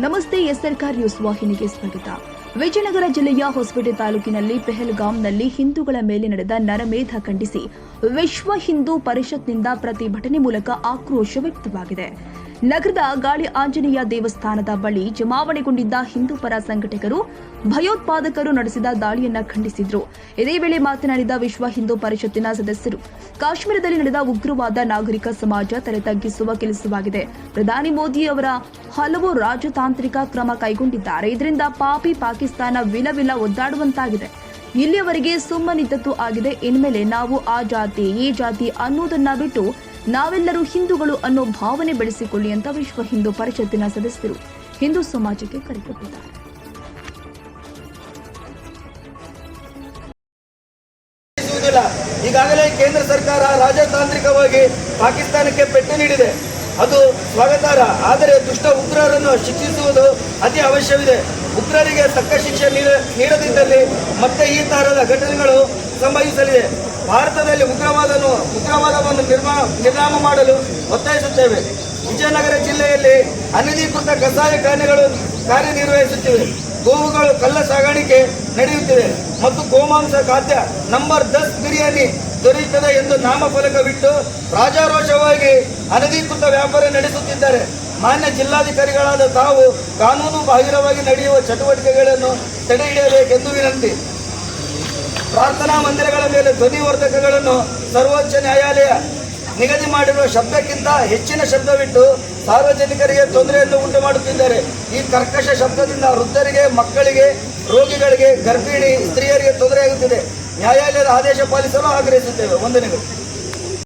ನಮಸ್ತೆ ಎಸ್ಆರ್ಕಾರ್ ನ್ಯೂಸ್ ವಾಹಿನಿಗೆ ಸ್ವಾಗತ. ವಿಜಯನಗರ ಜಿಲ್ಲೆಯ ಹೊಸಪೇಟೆ ತಾಲೂಕಿನಲ್ಲಿ ಪೆಹಲ್ಗಾಂನಲ್ಲಿ ಹಿಂದೂಗಳ ಮೇಲೆ ನಡೆದ ನರಮೇಧ ಖಂಡಿಸಿ ವಿಶ್ವ ಹಿಂದೂ ಪರಿಷತ್ನಿಂದ ಪ್ರತಿಭಟನೆ ಮೂಲಕ ಆಕ್ರೋಶ ವ್ಯಕ್ತವಾಗಿದೆ. ನಗರದ ಗಾಳಿ ಆಂಜನೇಯ ದೇವಸ್ಥಾನದ ಬಳಿ ಜಮಾವಣೆಗೊಂಡಿದ್ದ ಹಿಂದೂ ಪರ ಸಂಘಟಕರು, ಭಯೋತ್ಪಾದಕರು ನಡೆಸಿದ ದಾಳಿಯನ್ನ ಖಂಡಿಸಿದ್ರು. ಇದೇ ವೇಳೆ ಮಾತನಾಡಿದ ವಿಶ್ವ ಹಿಂದೂ ಪರಿಷತ್ತಿನ ಸದಸ್ಯರು, ಕಾಶ್ಮೀರದಲ್ಲಿ ನಡೆದ ಉಗ್ರವಾದ ನಾಗರಿಕ ಸಮಾಜ ತಲೆ ತಗ್ಗಿಸುವ ಕೆಲಸವಾಗಿದೆ. ಪ್ರಧಾನಿ ಮೋದಿ ಅವರ ಹಲವು ರಾಜತಾಂತ್ರಿಕ ಕ್ರಮ ಕೈಗೊಂಡಿದ್ದಾರೆ. ಇದರಿಂದ ಪಾಪಿ ಪಾಕಿಸ್ತಾನ ವಿಲವಿಲ ಒದ್ದಾಡುವಂತಾಗಿದೆ. ಇಲ್ಲಿಯವರೆಗೆ ಸುಮ್ಮನಿದ್ದದ್ದು ಆಗಿದೆ. ಇನ್ಮೇಲೆ ನಾವು ಆ ಜಾತಿ, ಈ ಜಾತಿ ಅನ್ನೋದನ್ನ ಬಿಟ್ಟು ನಾವೆಲ್ಲರೂ ಹಿಂದೂಗಳು ಅನ್ನೋ ಭಾವನೆ ಬೆಳೆಸಿಕೊಳ್ಳಿ ಅಂತ ವಿಶ್ವ ಹಿಂದೂ ಪರಿಷತ್ತಿನ ಸದಸ್ಯರು ಹಿಂದೂ ಸಮಾಜಕ್ಕೆ ಕರೆ ಈಗಾಗಲೇ ಕೇಂದ್ರ ಸರ್ಕಾರ ರಾಜತಾಂತ್ರಿಕವಾಗಿ ಪಾಕಿಸ್ತಾನಕ್ಕೆ ಪೆಟ್ಟು ನೀಡಿದೆ. ಅದು ಸ್ವಾಗತಾರ್ಹ. ಆದರೆ ದುಷ್ಟ ಉಗ್ರರನ್ನು ಶಿಕ್ಷಿಸುವುದು ಅತಿ ಅವಶ್ಯವಿದೆ. ಉಗ್ರರಿಗೆ ತಕ್ಕ ಶಿಕ್ಷೆ ನೀಡ- ನೀಡದಿದ್ದಲ್ಲಿ ಮತ್ತೆ ಈ ತರಹದ ಘಟನೆಗಳು ಸಂಭವಿಸಲಿದೆ. ಭಾರತದಲ್ಲಿ ಉಗ್ರವಾದನು, ಉಗ್ರವಾದವನ್ನು ನಿರ್ಮಾ, ನಿರ್ನಾಮ ಮಾಡಲು ಒತ್ತಾಯಿಸುತ್ತೇವೆ. ವಿಜಯನಗರ ಜಿಲ್ಲೆಯಲ್ಲಿ ಅನಧಿಕೃತ ಕಸಾಯಖಾನೆಗಳು ಕಾರ್ಯನಿರ್ವಹಿಸುತ್ತಿವೆ. ಗೋವುಗಳು ಕಳ್ಳ ಸಾಗಾಣಿಕೆ ನಡೆಯುತ್ತಿವೆ ಮತ್ತು ಗೋಮಾಂಸ ಖಾದ್ಯ ನಂಬರ್ ದಸ್ ಬಿರಿಯಾನಿ ದೊರೆಯುತ್ತದೆ ಎಂದು ನಾಮಫಲಕವಿಟ್ಟು ರಾಜಾರೋಷವಾಗಿ ಅನಧಿಕೃತ ವ್ಯಾಪಾರ ನಡೆಸುತ್ತಿದ್ದಾರೆ. ಮಾನ್ಯ ಜಿಲ್ಲಾಧಿಕಾರಿಗಳಾದ ತಾವು ಕಾನೂನು ಬಾಹಿರವಾಗಿ ನಡೆಯುವ ಚಟುವಟಿಕೆಗಳನ್ನು ತಡೆ ಹಿಡಿಯಬೇಕೆಂದು ವಿನಂತಿ. ಪ್ರಾರ್ಥನಾ ಮಂದಿರಗಳ ಮೇಲೆ ಧ್ವನಿವರ್ಧಕಗಳನ್ನು ಸರ್ವೋಚ್ಚ ನ್ಯಾಯಾಲಯ ನಿಗದಿ ಮಾಡಿರುವ ಶಬ್ದಕ್ಕಿಂತ ಹೆಚ್ಚಿನ ಶಬ್ದವಿಟ್ಟು ಸಾರ್ವಜನಿಕರಿಗೆ ತೊಂದರೆಯನ್ನು ಉಂಟು ಮಾಡುತ್ತಿದ್ದಾರೆ ಈ ಕರ್ಕಶ ಶಬ್ದದಿಂದ ವೃದ್ಧರಿಗೆ, ಮಕ್ಕಳಿಗೆ, ರೋಗಿಗಳಿಗೆ ಗರ್ಭಿಣಿ ಸ್ತ್ರೀಯರಿಗೆ ತೊಂದರೆಯಾಗುತ್ತಿದೆ. ನ್ಯಾಯಾಲಯದ ಆದೇಶ ಪಾಲಿಸಲು ಆಗ್ರಹಿಸುತ್ತೇವೆ. ವಂದನೆಗಳು.